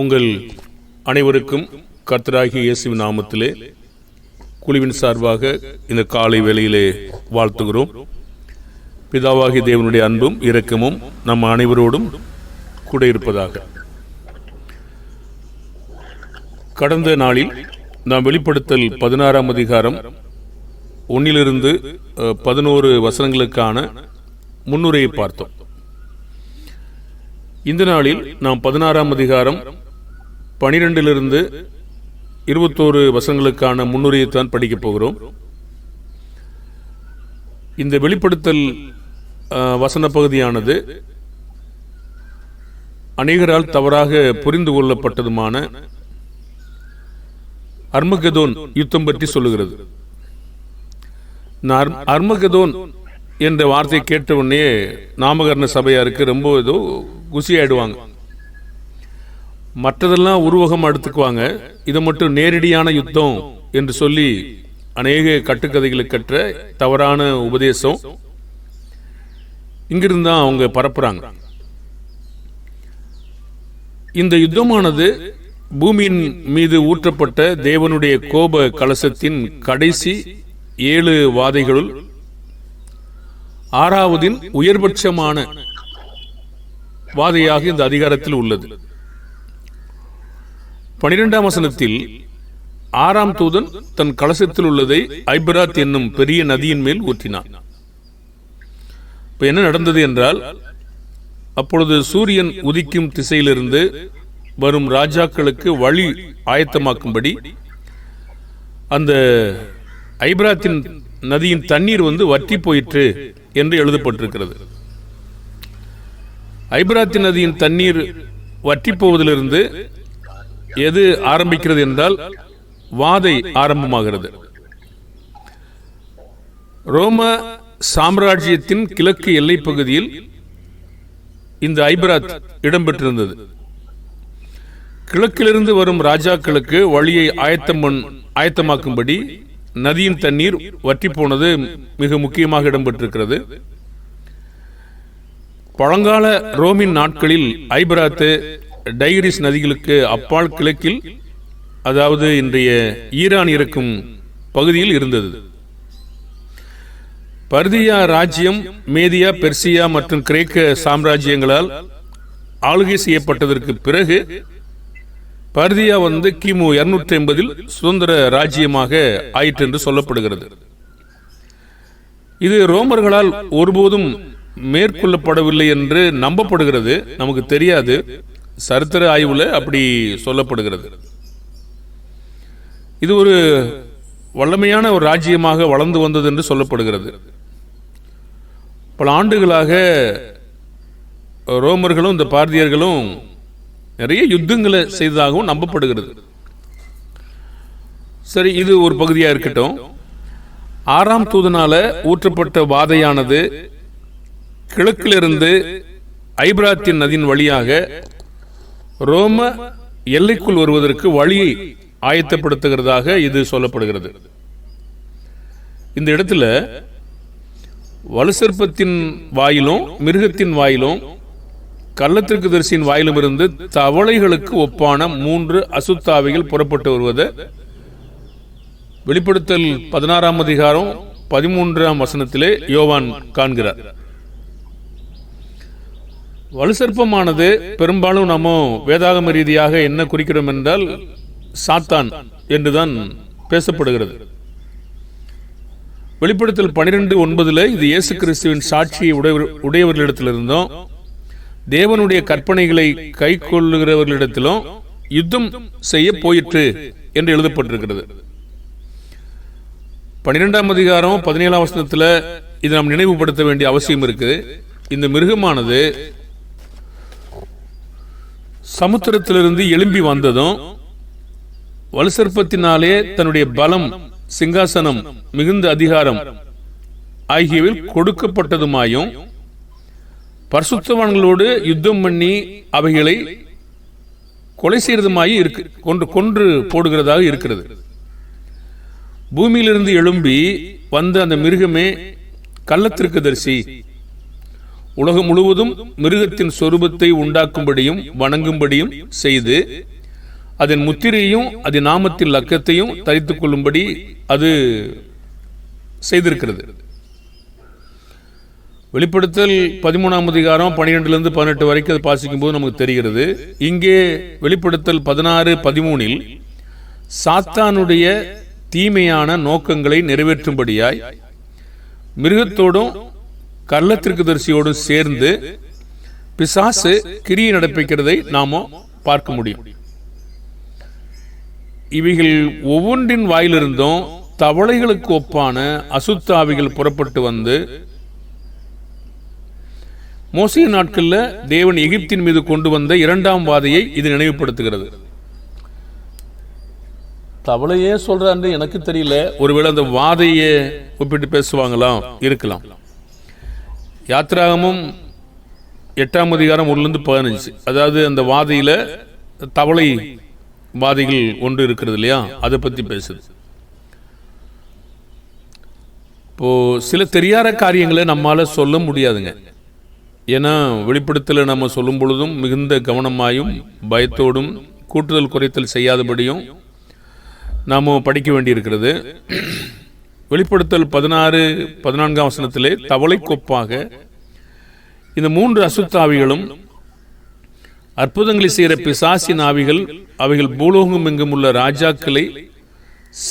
உங்கள் அனைவருக்கும் கர்த்தராகி இயேசுவின் நாமத்திலே குழுவின் சார்பாக இந்த காலை வேளையிலே வாழ்த்துகிறோம். பிதாவாகி தேவனுடைய அன்பும் இரக்கமும் நம் அனைவரோடும் கூட இருப்பதாக. கடந்த நாளில் நாம் வெளிப்படுத்தல் பதினாறாம் அதிகாரம் ஒன்னிலிருந்து பதினோரு வசனங்களுக்கான முன்னுரையை பார்த்தோம். இந்த நாளில் நாம் பதினாறாம் அதிகாரம் பனிரெண்டிலிருந்து இருபத்தோரு வசனங்களுக்கான முன்னுரையைத்தான் படிக்கப் போகிறோம். இந்த வெளிப்படுத்தல் வசன பகுதியானது அநேகரால் தவறாக புரிந்து கொள்ளப்பட்டதுமான அர்மகதோன் யுத்தம் பற்றி சொல்லுகிறது. இந்த அர்மகதோன் என்ற வார்த்தையை கேட்ட உடனே நாமகரண சபையாருக்கு ரொம்ப ஏதோ குசி ஆயிடுவாங்க மற்றதெல்லாம் உருவகம் அடுத்துக்குவாங்க இதை மட்டும் நேரடியான யுத்தம் என்று சொல்லி அநேக கட்டுக்கதைகளை கற்ற தவறான உபதேசம். இங்கிருந்து தான் அவங்க பரப்புறாங்க. இந்த யுத்தமானது பூமியின் மீது ஊற்றப்பட்ட தேவனுடைய கோப கலசத்தின் கடைசி ஏழு வாதைகளுள் ஆறாவதின் உயர்பட்சமான வாதையாக இந்த அதிகாரத்தில் உள்ளது. பனிரெண்டாம் வசனத்தில் ஆறாம் தூதன் தன் கலசத்தில் உள்ளதை ஐபராத் என்னும் பெரிய நதியின் மேல் ஊற்றினான். இப்போ என்ன நடந்தது என்றால் அப்பொழுது சூரியன் உதிக்கும் திசையிலிருந்து வரும் ராஜாக்களுக்கு வழி ஆயத்தமாக்கும்படி அந்த ஐபராத்தின் நதியின் தண்ணீர் வந்து வற்றி போயிற்று என்று எழுதப்பட்டிருக்கிறது. ஐபராத்தி நதியின் தண்ணீர் வற்றி போவதிலிருந்து எது ஆரம்பிக்கிறது என்றால் வாதை ஆரம்பமாகிறது. ரோம சாம்ராஜ்யத்தின் கிழக்கு எல்லைப் பகுதியில் இந்த ஐபராத் இடம்பெற்றிருந்தது. கிழக்கிலிருந்து வரும் ராஜாக்களுக்கு வழியை ஆயத்தம் ஆயத்தமாக்கும்படி நதியின் தண்ணீர் வற்றி போனது மிக முக்கியமாக இடம்பெற்றிருக்கிறது. பழங்கால ரோமின் நாட்களில் ஐபராத்து டைரிஸ் நதிகளுக்கு அப்பால் கிழக்கில் அதாவது இன்றைய ஈரான் இருக்கும் பகுதியில் இருந்தது. பர்தியா ராஜ்யம் மேதியா பெர்சியா மற்றும் கிரேக்க சாம்ராஜ்யங்களால் ஆளுகை செய்யப்பட்டதற்கு பிறகு பர்தியா வந்து கிமு இருநூற்றி ஐம்பதில் சுதந்திர ராஜ்யமாக ஆயிற்று என்று சொல்லப்படுகிறது. இது ரோமர்களால் ஒருபோதும் மேற்கொள்ளப்படவில்லை என்று நம்பப்படுகிறது. நமக்கு தெரியாது. சரித்திர ஆய்வுல அப்படி சொல்லப்படுகிறது. இது ஒரு வல்லமையான ஒரு ராஜ்யமாக வளர்ந்து வந்தது என்று சொல்லப்படுகிறது. பல ஆண்டுகளாக ரோமர்களும் இந்த பாரதியர்களும் நிறைய யுத்தங்களை செய்ததாகவும் நம்பப்படுகிறது. சரி இது ஒரு பகுதியா இருக்கட்டும். ஆறாம் தூதனால் ஊற்றப்பட்ட வாதையானது கிழக்கிலிருந்து ஐப்ராத்தின் நதியின் வழியாக ரோம எல்லைக்குள் வருவதற்கு வழியை ஆயத்தப்படுத்துகிறதாக இது சொல்லப்படுகிறது. இந்த இடத்துல வலுசற்பத்தின் வாயிலும் மிருகத்தின் வாயிலும் கள்ளத்திற்கு தரிசியின் வாயிலும் இருந்து தவளைகளுக்கு ஒப்பான மூன்று அசுத்தாவிகள் புறப்பட்டு வருவதை. வெளிப்படுத்தல் பதினாறாம் அதிகாரம் பதிமூன்றாம் வசனத்திலே யோவான் காண்கிறார். வலுசற்பமானது பெரும்பாலும் நம்ம வேதாகம ரீதியாக என்ன குறிக்கிறோம் என்றால் சாத்தான் என்றுதான் பேசப்படுகிறது. வெளிப்படுத்தல் பனிரெண்டு ஒன்பதுல இது இயேசு கிறிஸ்துவின் சாட்சியை உடையவர் உடையவர்களிடத்திலிருந்தும் தேவனுடைய கற்பனைகளை கை கொள்ளுகிறவர்களிடத்திலும் யுத்தம் செய்ய போயிற்று என்று எழுதப்பட்டிருக்கிறது. பன்னிரெண்டாம் அதிகாரம் பதினேழாம் வசனத்தில் இதை நாம் நினைவுபடுத்த வேண்டிய அவசியம் இருக்கு இந்த மிருகமானது சமுத்திரத்திலிருந்து எழும்பி வந்ததும் வலுசற்பத்தினாலே தன்னுடைய பலம் சிங்காசனம் மிகுந்த அதிகாரம் ஆகியவை கொடுக்கப்பட்டதுமாயும் பரிசுத்தவான்களோடு யுத்தம் பண்ணி அவைகளை கொலை செய்கிறதுமாயும் இருக்கு கொன்று கொன்று போடுகிறதாக இருக்கிறது. பூமியிலிருந்து எழும்பி வந்த அந்த மிருகமே கள்ளத்திற்கு தரிசி உலகம் முழுவதும் மிருகத்தின் சொரூபத்தை உண்டாக்கும்படியும் வணங்கும்படியும் செய்து அதன் முத்திரையும் அதன் நாமத்தின் லக்கத்தையும் தரித்துக் கொள்ளும்படி அது செய்திருக்கிறது. வெளிப்படுத்தல் பதிமூணாம் அதிகாரம் பன்னிரெண்டுலேருந்து பதினெட்டு வரைக்கும் அது பாசிக்கும் போது நமக்கு தெரிகிறது. இங்கே வெளிப்படுத்தல் பதினாறு பதிமூணில் சாத்தானுடைய தீமையான நோக்கங்களை நிறைவேற்றும்படியாய் மிருகத்தோடும் கள்ளத்திற்கு தரிசியோடு சேர்ந்து பிசாசு கிரியை நடப்பிக்கிறதை நாம பார்க்க முடியும். இவைகள் ஒவ்வொன்றின் வாயிலிருந்தும் தவளைகளுக்கு ஒப்பான அசுத்தாவிகள் புறப்பட்டு வந்து மோசைய நாட்கள்ல தேவன் எகிப்தின் மீது கொண்டு வந்த இரண்டாம் வாதையை இது நினைவுபடுத்துகிறது. தவளையே சொல்றான்னு எனக்கு தெரியல. ஒருவேளை அந்த வாதையை ஒப்பிட்டு பேசுவாங்களாம் இருக்கலாம். யாத்ராகமும் எட்டாம் அதிகாரம் ஒன்றுலேருந்து பதினஞ்சு. அதாவது அந்த வாதியில் தவளை வாதைகள் ஒன்று இருக்கிறது இல்லையா? அதை பற்றி பேசுது. இப்போது சில தெரியாத காரியங்களை நம்மால் சொல்ல முடியாதுங்க. ஏன்னா வெளிப்படுத்தல நம்ம சொல்லும் பொழுதும் மிகுந்த கவனமாயும் பயத்தோடும் கூட்டுதல் குறைத்தல் செய்யாதபடியும் நாம் படிக்க வேண்டியிருக்கிறது. வெளிப்படுத்தல் பதினாறு பதினான்காம் வசனத்திலே தவளை கொப்பாக. இந்த மூன்று அசுத்தாவிகளும் அற்புதங்களை செய்கிற பிசாசின் ஆவிகள் அவைகள் பூலோகம் எங்கும் உள்ள ராஜாக்களை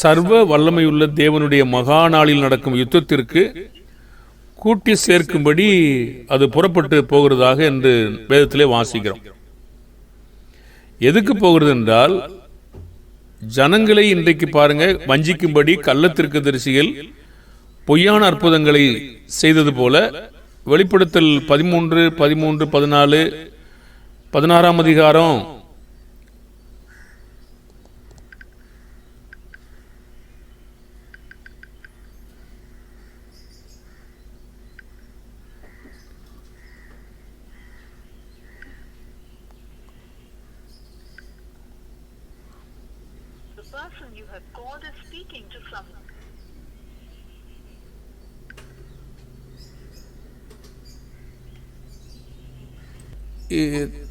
சர்வ வல்லமையுள்ள தேவனுடைய மகா நாளில் நடக்கும் யுத்தத்திற்கு கூட்டி சேர்க்கும்படி அது புறப்பட்டு போகிறதாக என்று வேதத்திலே வாசிக்கிறோம். எதுக்கு போகிறது என்றால் ஜனங்களை இன்றைக்கு பாருங்க வஞ்சிக்கும்படி கள்ளத்திற்கு தரிசிகள் பொய்யான அற்புதங்களை செய்தது போல வெளிப்படுத்தல் பதிமூன்று பதிமூன்று பதினாலு பதினாறாம் அதிகாரம்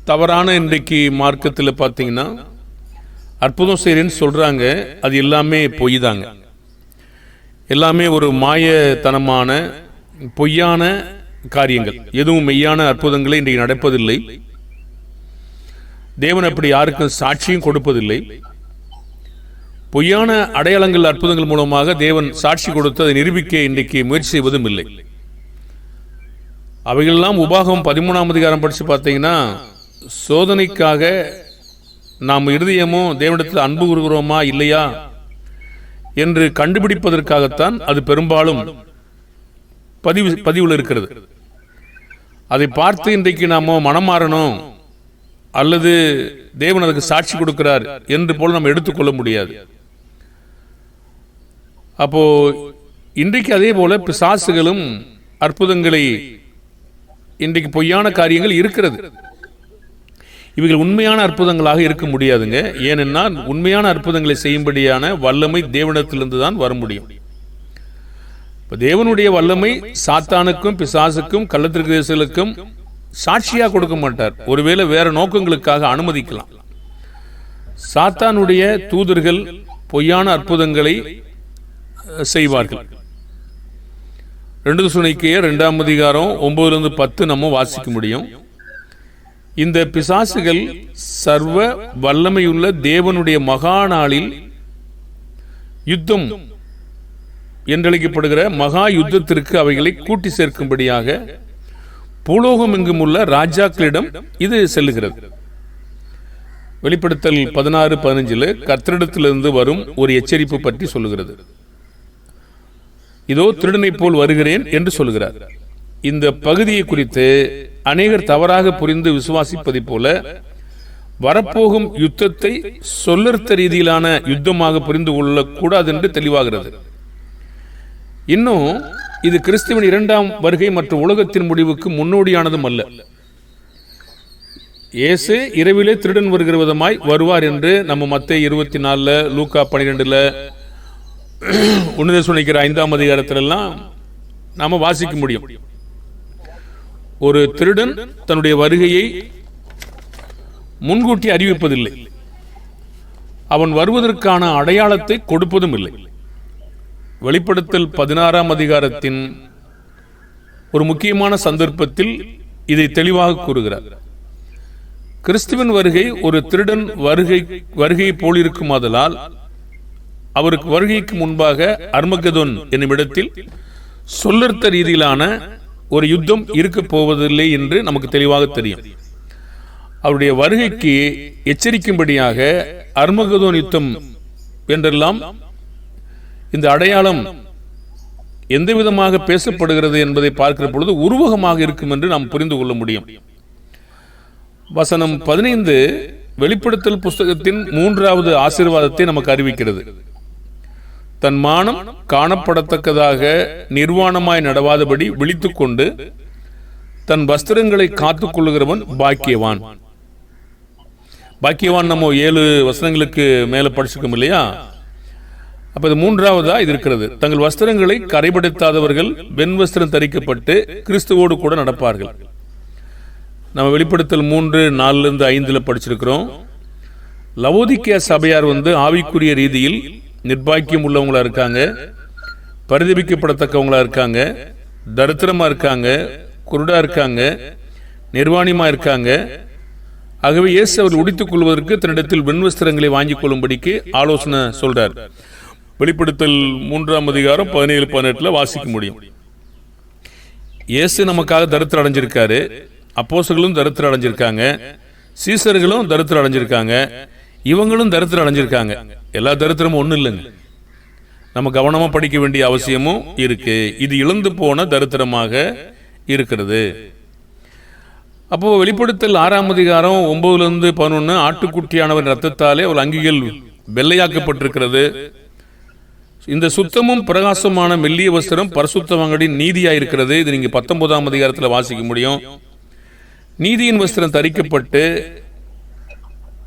தவறான இன்றைக்கு மார்க்கத்தில் பார்த்தீங்கன்னா அற்புதம் செய்கிறேன்னு சொல்றாங்க அது எல்லாமே பொய் தாங்க எல்லாமே ஒரு மாயத்தனமான பொய்யான காரியங்கள். எதுவும் மெய்யான அற்புதங்களை இன்றைக்கு நடப்பதில்லை. தேவன் அப்படி யாருக்கும் சாட்சியும் கொடுப்பதில்லை. பொய்யான அடையாளங்கள் அற்புதங்கள் மூலமாக தேவன் சாட்சி கொடுத்து அதை நிரூபிக்க இன்றைக்கு முயற்சி செய்வதும் இல்லை. அவைகளெல்லாம் உபாகம் பதிமூணாம் அதிகாரம் படித்து பார்த்தீங்கன்னா சோதனைக்காக நாம் இருதயமும் தேவனிடத்தில் அன்பு கூறுகிறோமா இல்லையா என்று கண்டுபிடிப்பதற்காகத்தான் அது பெரும்பாலும் பதிவு பதிவில் இருக்கிறது. அதை பார்த்து இன்றைக்கு நாமோ மனம் மாறணும் அல்லது தேவன் அதுக்கு சாட்சி கொடுக்கிறார் என்று போல நம்ம எடுத்துக்கொள்ள முடியாது. அப்போ இன்றைக்கு அதே போல பிசாசுகளும் அற்புதங்களை இன்றைக்கு பொய்யான காரியங்கள் இருக்கிறது. இவைகள் உண்மையான அற்புதங்களாக இருக்க முடியாதுங்க. ஏனென்னா உண்மையான அற்புதங்களை செய்யும்படியான வல்லமை தேவனிடத்திலிருந்து தான் வர முடியும். இப்போ தேவனுடைய வல்லமை சாத்தானுக்கும் பிசாசுக்கும் கள்ளத்திற்குக்கும் சாட்சியா கொடுக்க மாட்டார். ஒருவேளை வேற நோக்கங்களுக்காக அனுமதிக்கலாம். சாத்தானுடைய தூதர்கள் பொய்யான அற்புதங்களை செய்வார்கள். ரெண்டு சுனைக்கே ரெண்டாம் அதிகாரம் ஒம்பதுலேருந்து பத்து நம்ம வாசிக்க முடியும். இந்த பிசாசுகள் சர்வ வல்லமையுள்ள தேவனுடைய மகா நாளில் யுத்தம் என்றழைக்கப்படுகிற மகா யுத்தத்திற்கு அவைகளை கூட்டி சேர்க்கும்படியாக பூலோகம் எங்கும் உள்ள ராஜாக்களிடம் இது செல்லுகிறது. வெளிப்படுத்தல் பதினாறு பதினஞ்சில் கத்திரிடத்திலிருந்து வரும் ஒரு எச்சரிப்பு பற்றி சொல்லுகிறது. இதோ திருடனை போல் வருகிறேன் என்று சொல்கிறார். இந்த பகுதியை குறித்து அநேகர் தவறாக புரிந்து விசுவாசிப்பதைப் போல வரப்போகும் யுத்தத்தை சொல்லர்த்த ரீதியிலான யுத்தமாக புரிந்து கொள்ளக்கூடாது என்று தெளிவாகிறது. இன்னும் இது கிறிஸ்துவின் இரண்டாம் வருகை மற்றும் உலகத்தின் முடிவுக்கு முன்னோடியானதும் அல்ல. இயேசு இரவிலே திருடன் வருகிற விதமாய் வருவார் என்று நம்ம மத்திய இருபத்தி நாலில் லூக்கா பனிரெண்டுல உன்னத சுனிக்கிற ஐந்தாம் அதிகாரத்திலெல்லாம் நாம் வாசிக்க முடியும். ஒரு திருடன் தன்னுடைய வருகையை முன்கூட்டி அறிவிப்பதில்லை. அவன் வருவதற்கான அடையாளத்தை கொடுப்பதும் இல்லை வெளிப்படுத்தல் பதினாறாம் அதிகாரத்தின் ஒரு முக்கியமான சந்தர்ப்பத்தில் இதை தெளிவாக கூறுகிறார். கிறிஸ்துவின் வருகை ஒரு திருடன் வருகை வருகையை போலிருக்குமாதலால் அவருக்கு வருகைக்கு முன்பாக அர்மகதோன் என்னுமிடத்தில் சொல்லர்த்த ரீதியிலான ஒரு யுத்தம் இருக்க போவதில்லை என்று நமக்கு தெளிவாக தெரியும். அவருடைய வருகைக்கு எச்சரிக்கும்படியாக அர்மகதோன் யுத்தம் என்றெல்லாம் இந்த அடையாளம் எந்த விதமாக பேசப்படுகிறது என்பதை பார்க்கிற பொழுது உருவகமாக இருக்கும் என்று நாம் புரிந்து கொள்ள முடியும். வசனம் பதினைந்து வெளிப்படுத்தல் புஸ்தகத்தின் மூன்றாவது ஆசீர்வாதத்தை நமக்கு அறிவிக்கிறது. தன் மானம் காணப்படத்தக்கதாக நிர்வாணமாய் நடவாதபடி விழித்துக்கொண்டு தன் வஸ்திரங்களை காத்துக் கொள்ளுகிறவன் பாக்கியவான். பாக்கியவான் நம்ம ஏழு வசனங்களுக்கு மேல படிச்சிருக்கோம் இல்லையா? அப்ப இது மூன்றாவதா இது இருக்கிறது. தங்கள் வஸ்திரங்களை கரைபடுத்தாதவர்கள் வெண் வஸ்திரம் தரிக்கப்பட்டு கிறிஸ்துவோடு கூட நடப்பார்கள். நம்ம வெளிப்படுத்தல் மூன்று நாலுல இருந்து ஐந்துல படிச்சிருக்கிறோம். லவோதிக்கிய சபையார் வந்து ஆவிக்குரிய ரீதியில் நிர்பாக்கியம் உள்ளவங்களாக இருக்காங்க பரிதபிக்கப்படத்தக்கவங்களாக இருக்காங்க தரித்திரமாக இருக்காங்க குருடாக இருக்காங்க நிர்வாணியமாக இருக்காங்க. ஆகவே இயேசு அவர் உடித்துக் கொள்வதற்கு தன்னிடத்தில் வெண்வஸ்திரங்களை வாங்கிக் கொள்ளும்படிக்கு ஆலோசனை சொல்றார். வெளிப்படுத்தல் மூன்றாம் அதிகாரம் பதினேழு பதினெட்டில் வாசிக்க முடியும். இயேசு நமக்காக தரித்திரம் அடைஞ்சிருக்காரு. அப்போசர்களும் தரித்திரம் அடைஞ்சிருக்காங்க. சீசர்களும் தரித்திரம் அடைஞ்சிருக்காங்க. இவங்களும் தரித்திரம் அடைஞ்சிருக்காங்க. எல்லா தரித்திரமும் ஒன்றும் இல்லைங்க. நம்ம கவனமாக படிக்க வேண்டிய அவசியமும் இருக்கு. இது இழந்து போன தரித்திரமாக இருக்கிறது. அப்போ வெளிப்படுத்தல் ஆறாம் அதிகாரம் ஒன்பதுலேருந்து இருந்து பதினொன்னு ஆட்டுக்குட்டியானவர் ரத்தத்தாலே அவர் அங்கிகள் வெள்ளையாக்கப்பட்டிருக்கிறது. இந்த சுத்தமும் பிரகாசமான மெல்லிய வஸ்திரம் பரிசுத்தவங்களின் நீதியாக இருக்கிறது இது நீங்கள் பத்தொன்பதாம் அதிகாரத்தில் வாசிக்க முடியும். நீதியின் வஸ்திரம் தரிக்கப்பட்டு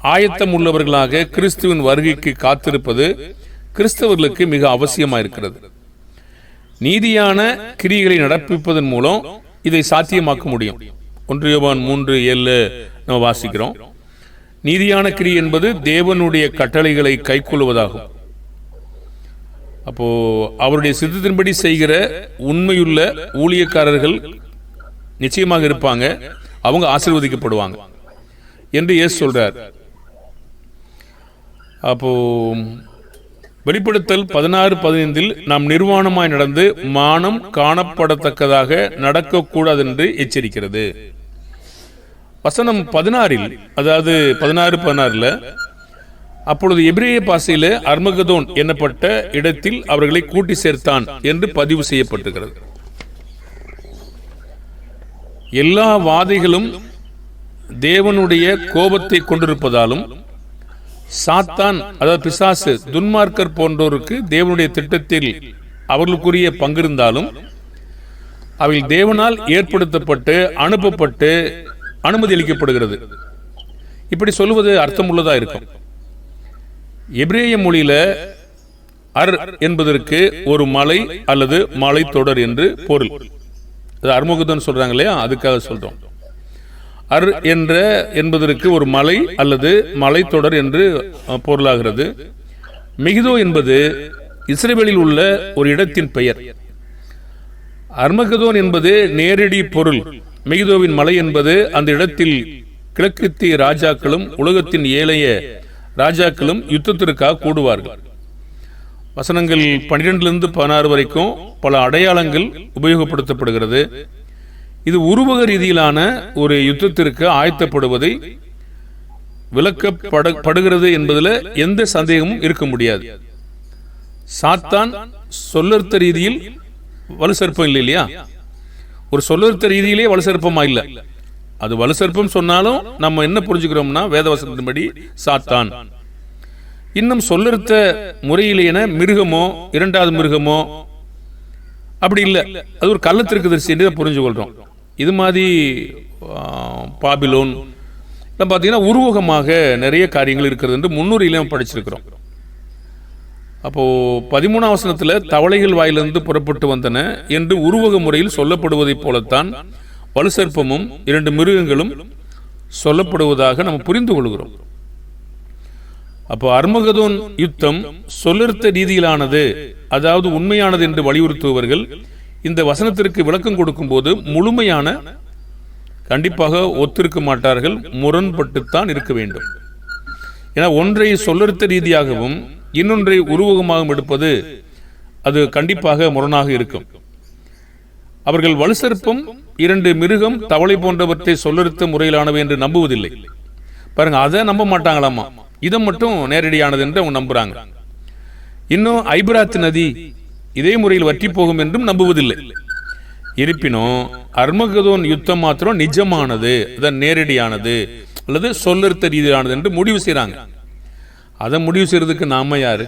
ஆயத்தம் உள்ளவர்களாக கிறிஸ்துவின் வருகைக்கு காத்திருப்பது கிறிஸ்தவர்களுக்கு மிக அவசியமா இருக்கிறது நீதியான கிரிகளை நடப்பிப்பதன் மூலம் இதை சாத்தியமாக்க முடியும். ஒன்றியவான் மூன்று ஏழு நம்ம வாசிக்கிறோம். நீதியான கிரி என்பது தேவனுடைய கட்டளைகளை கைக்கொள்வதாகும். அப்போ அவருடைய சித்தத்தின்படி செய்கிற உண்மையுள்ள ஊழியக்காரர்கள் நிச்சயமாக இருப்பாங்க. அவங்க ஆசிர்வதிக்கப்படுவாங்க. என்று இயேசு சொல்றார். அப்போ வெளிப்படுத்தல் பதினாறு பதினைந்தில் நாம் நிர்வாணமாய் நடந்து மானம் காணப்படத்தக்கதாக நடக்கக்கூடாது என்று எச்சரிக்கிறது. வசனம் பதினாறில் அதாவது பதினாறு பதினாறில் அப்பொழுது எபிரேய பாசையில் அர்மகதோன் என்னப்பட்ட இடத்தில் அவர்களை கூட்டி சேர்த்தான் என்று பதிவு செய்யப்பட்டிருக்கிறது எல்லா வாதைகளும் தேவனுடைய கோபத்தை கொண்டிருப்பதாலும் சாத்தான் அதாவது பிசாசு துன்மார்க்கர் போன்றோருக்கு தேவனுடைய திட்டத்தில் அவர்களுக்குரிய பங்கிருந்தாலும் அவைகள் தேவனால் ஏற்படுத்தப்பட்டு அனுப்பப்பட்டு அனுமதி அளிக்கப்படுகிறது. இப்படி சொல்லுவது அர்த்தமுள்ளதாக இருக்கும். எபிரேய மொழியில அர் என்பதற்கு ஒரு மலை அல்லது மலைத்தொடர் என்று பொருள். அது அறுமுகத்தன் சொல்றாங்க இல்லையா? அதுக்காக சொல்றோம். அர் என்ற என்பதற்கு ஒரு மலை அல்லது மலைத்தொடர் என்று பொருளாகிறது. மிகிதோ என்பது இஸ்ரேலில் உள்ள ஒரு இடத்தின் பெயர். அர்மகதோன் என்பது நேரடி பொருள். மிகிதோவின் மலை என்பது அந்த இடத்தில் கிழக்கத்திய ராஜாக்களும் உலகத்தின் ஏழைய ராஜாக்களும் யுத்தத்திற்காக கூடுவார்கள். வசனங்கள் பன்னிரெண்டிலிருந்து பதினாறு வரைக்கும் பல அடையாளங்கள் உபயோகப்படுத்தப்படுகிறது. இது உருவக ரீதியிலான ஒரு யுத்தத்திற்கு ஆயத்தப்படுவதை விளக்கப்படுகிறது என்பதில் எந்த சந்தேகமும் இருக்க முடியாது. சாத்தான் சொல்லர்த்த ரீதியில் வலுசற்பம் இல்லை இல்லையா? ஒரு சொல்லர்த்த ரீதியிலே வலுசற்பமா இல்லை. அது வலுசற்பம் சொன்னாலும் நம்ம என்ன புரிஞ்சுக்கிறோம்னா வேதவசனத்தின்படி சாத்தான். இன்னும் சொல்லறுத்த முறையிலேன மிருகமோ இரண்டாவது மிருகமோ அப்படி இல்லை. அது ஒரு கள்ளத்திற்கு தரிசி என்று புரிஞ்சு கொள்றோம் இது மாதிரி பாபிலோன். எல்லாம் பார்த்தீங்கன்னா உருவகமாக நிறைய காரியங்கள் இருக்கிறது என்று முன்னுரையிலும் படிச்சிருக்கிறோம். அப்போ பதிமூணாம் வசனத்தில் தவளைகள் வாயிலிருந்து புறப்பட்டு வந்தன என்று உருவக முறையில் சொல்லப்படுவதைப் போலத்தான் வலுசற்பமும் இரண்டு மிருகங்களும் சொல்லப்படுவதாக நம்ம புரிந்து கொள்கிறோம். அப்போ அர்மகதோன் யுத்தம் சொல்லர்த்த ரீதியிலானது அதாவது உண்மையானது என்று வலியுறுத்துபவர்கள் இந்த வசனத்திற்கு விளக்கம் கொடுக்கும்போது முழுமையான கண்டிப்பாக ஒத்திருக்க மாட்டார்கள் முரண்பட்டுத்தான் இருக்க வேண்டும். ஏன்னா ஒன்றை சொல்லறுத்த ரீதியாகவும் இன்னொன்றை உருவகமாகவும் எடுப்பது அது கண்டிப்பாக முரணாக இருக்கும். அவர்கள் வலுசற்பம் இரண்டு மிருகம் தவளை போன்றவற்றை சொல்லறுத்த முறையிலானவை என்று நம்புவதில்லை. பாருங்க அதை நம்ப மாட்டாங்களாமா? இதை மட்டும் நேரடியானது என்று அவங்க நம்புறாங்க. இன்னும் ஐபிராத் நதி இதே முறையில் வற்றி போகும் என்றும் நம்புவதில்லை. இருப்பினும் அர்மகதோன் யுத்தம் மாத்திரம் நிஜமானது அதன் நேரடியானது அல்லது சொல்லறுத்த ரீதியானது என்று முடிவு செய்கிறாங்க அதை முடிவு செய்யறதுக்கு நாம யாரு?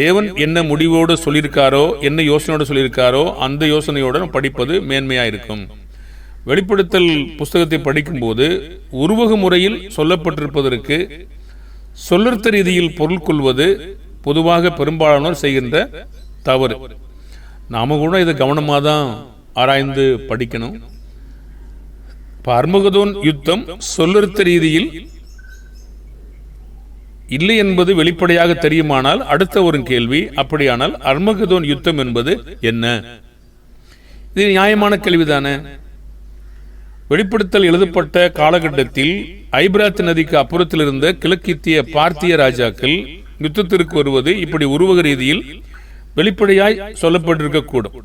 தேவன் என்ன முடிவோடு சொல்லியிருக்காரோ என்ன யோசனையோடு சொல்லியிருக்காரோ அந்த யோசனையோடு படிப்பது மேன்மையாக இருக்கும். வெளிப்படுத்தல் புஸ்தகத்தை படிக்கும்போது உருவக முறையில் சொல்லப்பட்டிருப்பதற்கு சொல்லர்த்த ரீதியில் பொருள் கொள்வது பொதுவாக பெரும்பாலானோர் செய்கின்ற தவறு. நாம கூட இதை கவனமாக தான் ஆராய்ந்து படிக்கணும். இப்போ அர்மகதோன் யுத்தம் சொல்லர்த்த ரீதியில் இல்லை என்பது வெளிப்படையாக தெரியுமானால் அடுத்த ஒரு கேள்வி அப்படியானால் அர்மகதோன் யுத்தம் என்பது என்ன? இது நியாயமான கேள்விதானே. வெளிப்படுத்தல் எழுதப்பட்ட காலகட்டத்தில் ஐபிராத் நதிக்கு அப்புறத்தில் இருந்த கிழக்கித்திய பார்த்திய ராஜாக்கள் யுத்தத்திற்கு வருவது இப்படி உருவக ரீதியில் வெளிப்படையாய் சொல்லப்பட்டிருக்கக்கூடும்.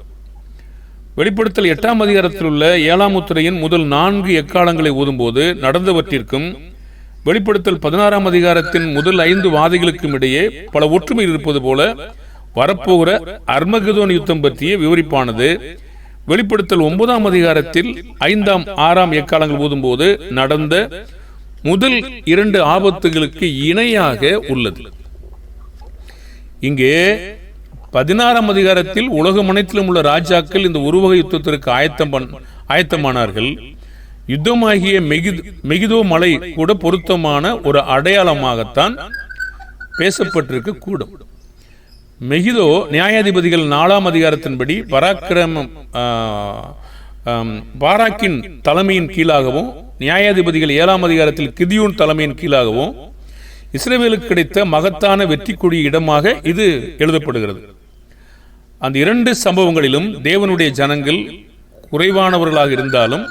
வெளிப்படுத்தல் எட்டாம் அதிகாரத்தில் உள்ள ஏழாம் முத்திரையின் முதல் நான்கு எக்காலங்களை ஓதும்போது நடந்தவற்றிற்கும் வெளிப்படுத்தல் பதினாறாம் அதிகாரத்தின் முதல் ஐந்து வாதைகளுக்கும் இடையே பல ஒற்றுமை இருப்பது போல வரப்போகிற அர்மகதோன் யுத்தம் பற்றிய விவரிப்பானது வெளிப்படுத்தல் ஒன்பதாம் அதிகாரத்தில் ஐந்தாம் ஆறாம் எக்காலங்கள் ஊதும்போது நடந்த முதல் இரண்டு ஆபத்துகளுக்கு இணையாக உள்ளது. இங்கே பதினாறாம் அதிகாரத்தில் உலகம் அனைத்திலும் உள்ள ராஜாக்கள் இந்த உருவக யுத்தத்திற்கு ஆயத்தம் பண்- ஆயத்தமானார்கள். யுத்தமாகிய மெகிது மெகிதோ மலை கூட பொருத்தமான ஒரு அடையாளமாகத்தான் பேசப்பட்டிருக்க கூடும். மெகிதோ நியாயாதிபதிகள் நாலாம் அதிகாரத்தின்படி பராக்கிரமம் பாராக்கின் தலைமையின் கீழாகவும் நியாயாதிபதிகள் ஏழாம் அதிகாரத்தில் கிதியூன் தலைமையின் கீழாகவும் இஸ்ரேவேலுக்கு கிடைத்த மகத்தான வெற்றிக்குடி இடமாக இது எழுதப்படுகிறது. அந்த இரண்டு சம்பவங்களிலும் தேவனுடைய ஜனங்கள் குறைவானவர்களாக இருந்தாலும்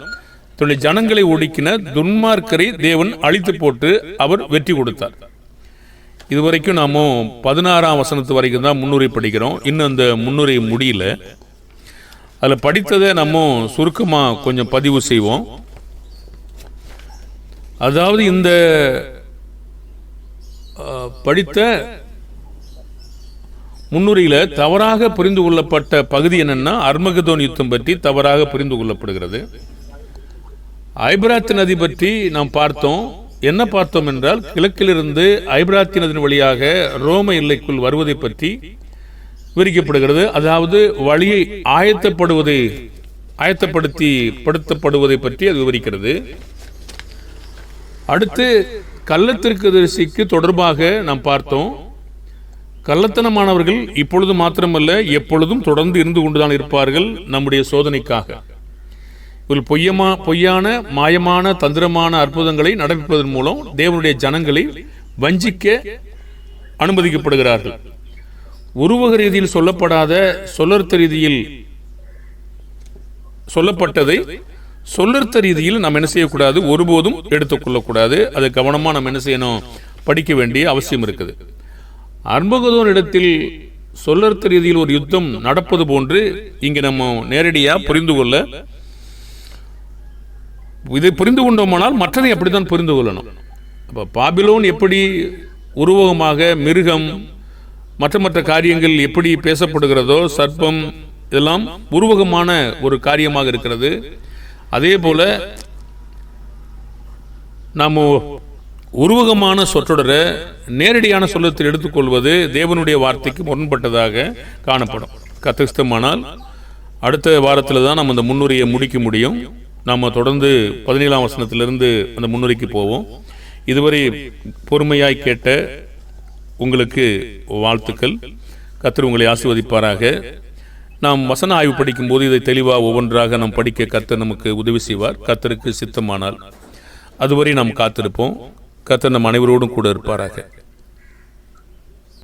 தன்னுடைய ஜனங்களை ஒடுக்கின துன்மார்க்கரை தேவன் அழித்து போட்டு அவர் வெற்றி கொடுத்தார். இதுவரைக்கும் நாம பதினாறாம் வசனத்து வரைக்கும் தான் முன்னுரை படிக்கிறோம். இன்னும் அந்த முன்னுரை முடியல. அதில் படித்ததை நம்ம சுருக்கமாக கொஞ்சம் பதிவு செய்வோம். அதாவது இந்த படித்த முன்னுரையில் தவறாக புரிந்து கொள்ளப்பட்ட பகுதி என்னன்னா அர்மகதோன் யுத்தம் பற்றி தவறாக புரிந்து கொள்ளப்படுகிறது. ஐபிராத் நதி பற்றி நாம் பார்த்தோம். என்ன பார்த்தோம் என்றால் கிழக்கிலிருந்து ஐபிராத்தி நதியின் வழியாக ரோம எல்லைக்குள் வருவதை பற்றி விவரிக்கப்படுகிறது. அதாவது வழியை ஆயத்தப்படுவதை ஆயத்தப்படுத்தி படுத்தப்படுவதை பற்றி அது விவரிக்கிறது. அடுத்து கள்ளத்திற்கு தரிசிக்கு தொடர்பாக நாம் பார்த்தோம். கள்ளத்தனமானவர்கள் இப்பொழுது மாத்திரமல்ல எப்பொழுதும் தொடர்ந்து இருந்து கொண்டுதான் இருப்பார்கள் நம்முடைய சோதனைக்காக. இவர்கள் பொய்யமா பொய்யான மாயமான தந்திரமான அற்புதங்களை நடப்பிப்பதன் மூலம் தேவனுடைய ஜனங்களை வஞ்சிக்க அனுமதிக்கப்படுகிறார்கள். உருவக ரீதியில் சொல்லப்படாத சொல்லர்த்த ரீதியில் சொல்லப்பட்டதை சொல்லர்த்த ரீதியில் நாம் என்ன செய்யக்கூடாது? ஒருபோதும் எடுத்துக்கொள்ளக்கூடாது. அது கவனமாக நம்ம என்ன செய்யணும்? படிக்க வேண்டிய அவசியம் இருக்குது. அர்மகதோன் இடத்தில் சொல்லர்த்த ரீதியில் ஒரு யுத்தம் நடப்பது போன்று இங்கே நம்ம நேரடியாக புரிந்து கொள்ள இதை புரிந்து கொண்டோமானால் மற்றதை அப்படித்தான் புரிந்து கொள்ளணும். அப்போ பாபிலோன் எப்படி உருவகமாக மிருகம் மற்ற மற்ற காரியங்கள் எப்படி பேசப்படுகிறதோ சர்ப்பம் இதெல்லாம் உருவகமான ஒரு காரியமாக இருக்கிறது. அதே போல நாம் உருவகமான சொற்றொடரை நேரடியான சொல்லத்தில் எடுத்துக்கொள்வது தேவனுடைய வார்த்தைக்கு முரண்பட்டதாக காணப்படும். கத்தஸ்தமானால் அடுத்த வாரத்தில் தான் நம்ம இந்த முன்னுரையை முடிக்க முடியும். நாம் தொடர்ந்து பதினேழாம் வசனத்திலிருந்து அந்த முன்னுரைக்கு போவோம். இதுவரை பொறுமையாய் கேட்ட உங்களுக்கு வாழ்த்துக்கள். கத்தர் உங்களை ஆசிர்வதிப்பாராக. நாம் வசன ஆய்வு படிக்கும்போது இதை தெளிவாக ஒவ்வொன்றாக நாம் படிக்க கத்தர் நமக்கு உதவி செய்வார். கத்தருக்கு சித்தமானால். அதுவரை நாம் காத்திருப்போம். கத்த நம் அனைவரோடும் கூட இருப்பாராக.